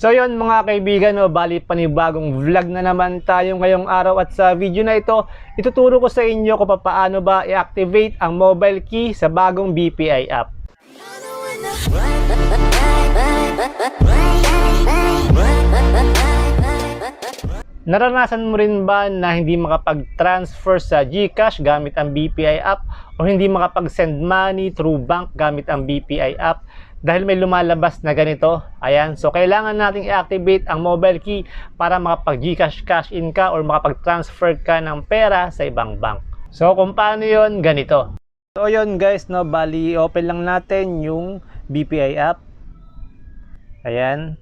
So yun mga kaibigan, no, bali panibagong vlog na naman tayo ngayong araw at sa video na ito, ituturo ko sa inyo kung paano ba i-activate ang mobile key sa bagong BPI app. Naranasan mo rin ba na hindi makapag-transfer sa GCash gamit ang BPI app o hindi makapag-send money through bank gamit ang BPI app dahil may lumalabas na ganito? Ayan, so kailangan nating i-activate ang mobile key para makapag-GCash cash in ka or makapag-transfer ka ng pera sa ibang bank. So kung paano yon ganito. So yun guys, no, bali open lang natin yung BPI app. Ayan.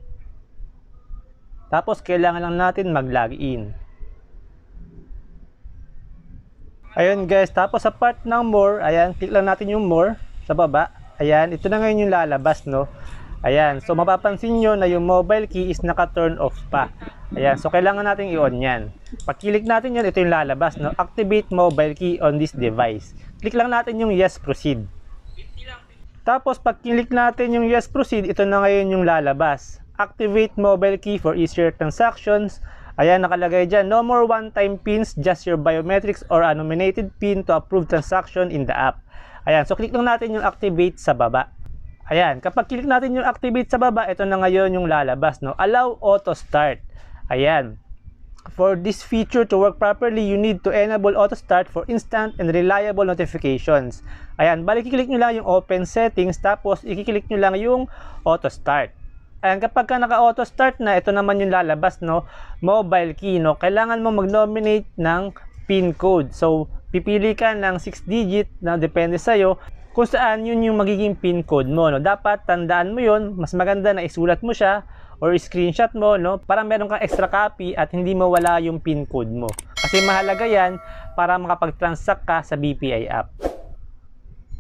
Tapos, kailangan lang natin mag-login. Ayun guys, tapos sa part ng more, ayan, click lang natin yung more sa baba. Ayan, ito na ngayon yung lalabas, no? Ayan, so mapapansin nyo na yung mobile key is naka-turn off pa. Ayan, so kailangan natin i-on yan. Pag click natin yan, ito yung lalabas, no? Activate mobile key on this device. Click lang natin yung yes, proceed. Tapos pag click natin yung yes, proceed, ito na ngayon yung lalabas activate mobile key for easier transactions. Ayan, nakalagay dyan, no more one-time pins, just your biometrics or a nominated pin to approve transaction in the app. Ayan, so click lang natin yung activate sa baba. Ayan, kapag click natin yung activate sa baba, ito na ngayon yung lalabas, no? Allow auto start. Ayan. For this feature to work properly, you need to enable auto start for instant and reliable notifications. Ayan, balik i-click nyo lang yung open settings, tapos i-click nyo lang yung auto start. And kapag ka naka-auto start na, ito naman yung lalabas, no? Mobile key, no? Kailangan mo mag-nominate ng PIN code. So, pipili ka ng 6 digit na depende sa'yo kung saan yun yung magiging PIN code mo, no? Dapat tandaan mo yun, mas maganda na isulat mo siya or screenshot mo, no? Para meron kang extra copy at hindi mawala yung PIN code mo. Kasi mahalaga yan para makapag-transact ka sa BPI app.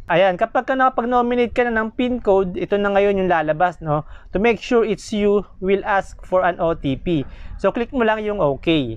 Ayan, kapag ka nakapag-nominate ka na ng PIN code, ito na ngayon yung lalabas, no? To make sure it's you, will ask for an OTP. So, click mo lang yung OK.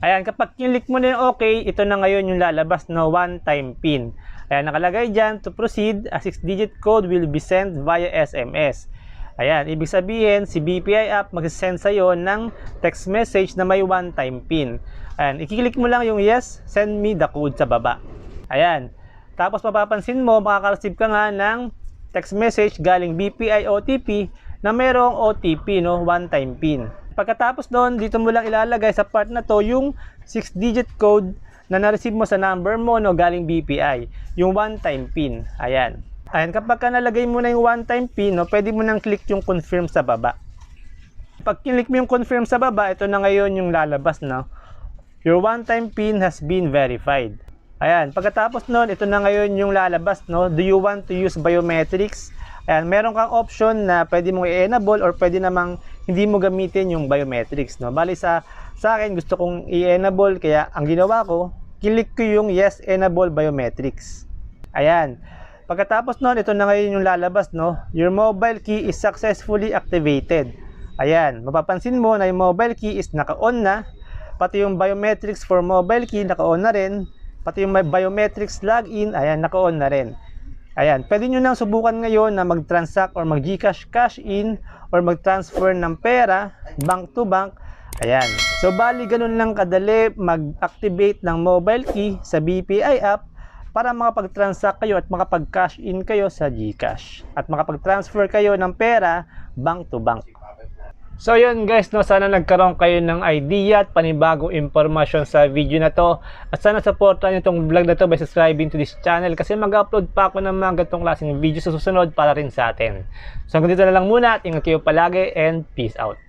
Ayan, kapag click mo na yung OK, ito na ngayon yung lalabas, no? One-time PIN. Ayan, nakalagay dyan, to proceed, a 6-digit code will be sent via SMS. Ayan, ibig sabihin, si BPI app mag-send sa'yo ng text message na may one-time PIN. Ayan, ikiklik mo lang yung yes, send me the code sa baba. Ayan, tapos mapapansin mo, makaka-receive ka nga ng text message galing BPI OTP na merong OTP, no, one-time PIN. Pagkatapos doon, dito mo lang ilalagay sa part na to yung 6-digit code na na-receive mo sa number mo no, galing BPI, yung one-time PIN. Ayan. Ayan, kapag ka nalagay mo na yung one-time PIN, no, pwede mo nang click yung confirm sa baba. Pag click mo yung confirm sa baba, ito na ngayon yung lalabas na your one-time PIN has been verified. Ayan, pagkatapos nun, ito na ngayon yung lalabas, no? Do you want to use biometrics? Ayan, meron kang option na pwede mong i-enable or pwede namang hindi mo gamitin yung biometrics, no? Bali sa, sa akin, gusto kong i-enable, kaya ang ginawa ko, click ko yung yes, enable biometrics. Ayan. Pagkatapos nun, ito na ngayon yung lalabas, no? Your mobile key is successfully activated. Ayan, mapapansin mo na yung mobile key is naka-on na, pati yung biometrics for mobile key naka-on na rin, pati yung biometrics login, ayan, naka-on na rin. Ayan, pwede nyo nang subukan ngayon na mag-transact or mag-Gcash cash in or mag-transfer ng pera bank to bank. Ayan. So, bali ganun lang kadali mag-activate ng mobile key sa BPI app para makapag-transact kayo at makapag-cash in kayo sa Gcash at makapag-transfer kayo ng pera bank to bank. So yun guys, no, sana nagkaroon kayo ng idea at panibagong impormasyon sa video na to. At sana supportan nyo itong vlog na to by subscribing to this channel kasi mag-upload pa ako ng mga ganitong klaseng video sa susunod para rin sa atin. So hanggang dito na lang muna at ingat kayo palagi and peace out.